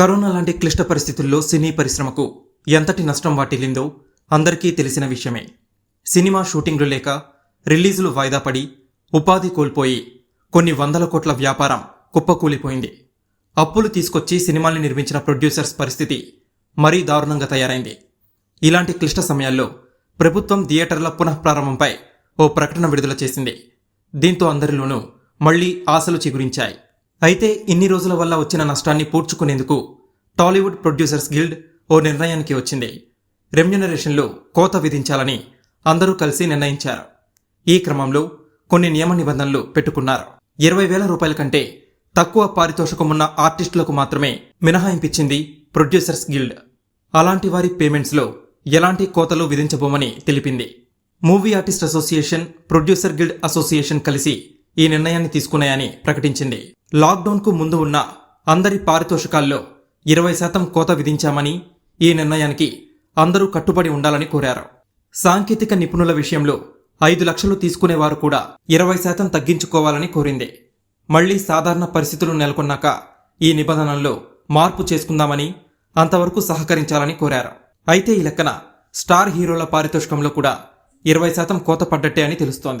Corona లాంటి క్లిష్ట పరిస్థితుల్లో సినీ పరిశ్రమకు ఎంతటి నష్టం వాటిల్లిందో అందరికీ తెలిసిన విషయమే. సినిమా షూటింగ్లు లేక రిలీజులు వాయిదా పడి ఉపాధి కోల్పోయి కొన్ని వందల కోట్ల వ్యాపారం కుప్పకూలిపోయింది. అప్పులు తీసుకొచ్చి సినిమాల్ని నిర్మించిన ప్రొడ్యూసర్స్ పరిస్థితి మరీ దారుణంగా తయారైంది. ఇలాంటి క్లిష్ట సమయాల్లో ప్రభుత్వం థియేటర్ల పునఃప్రారంభంపై ఓ ప్రకటన విడుదల చేసింది. దీంతో అందరిలోనూ మళ్ళీ ఆశలు చిగురించాయి. అయితే ఇన్ని రోజుల వల్ల వచ్చిన నష్టాన్ని పూడ్చుకునేందుకు టాలీవుడ్ ప్రొడ్యూసర్స్ గిల్డ్ ఓ నిర్ణయానికి వచ్చింది. రెమ్యునరేషన్లో కోత విధించాలని అందరూ కలిసి నిర్ణయించారు. ఈ క్రమంలో కొన్ని నియమ నిబంధనలు పెట్టుకున్నారు. ఇరవై వేల రూపాయల కంటే తక్కువ పారితోషికమున్న ఆర్టిస్టులకు మాత్రమే మినహాయింపించింది ప్రొడ్యూసర్స్ గిల్డ్. అలాంటి వారి పేమెంట్స్లో ఎలాంటి కోతలు విధించబోమని తెలిపింది. Movie artist association producer guild association కలిసి ఈ నిర్ణయాన్ని తీసుకున్నాయని ప్రకటించింది. లాక్డౌన్కు ముందు ఉన్న అందరి పారితోషికాల్లో ఇరవై శాతం కోత విధించామని ఈ నిర్ణయానికి అందరూ కట్టుబడి ఉండాలని కోరారు. సాంకేతిక నిపుణుల విషయంలో ఐదు లక్షలు తీసుకునేవారు కూడా ఇరవై శాతం తగ్గించుకోవాలని కోరింది. మళ్ళీ సాధారణ పరిస్థితులు నెలకొన్నాక ఈ నిబంధనల్లో మార్పు చేసుకుందామని అంతవరకు సహకరించాలని కోరారు. అయితే ఈ లెక్కన స్టార్ హీరోల పారితోషికంలో కూడా ఇరవై శాతం కోత పడ్డట్టే అని తెలుస్తోంది.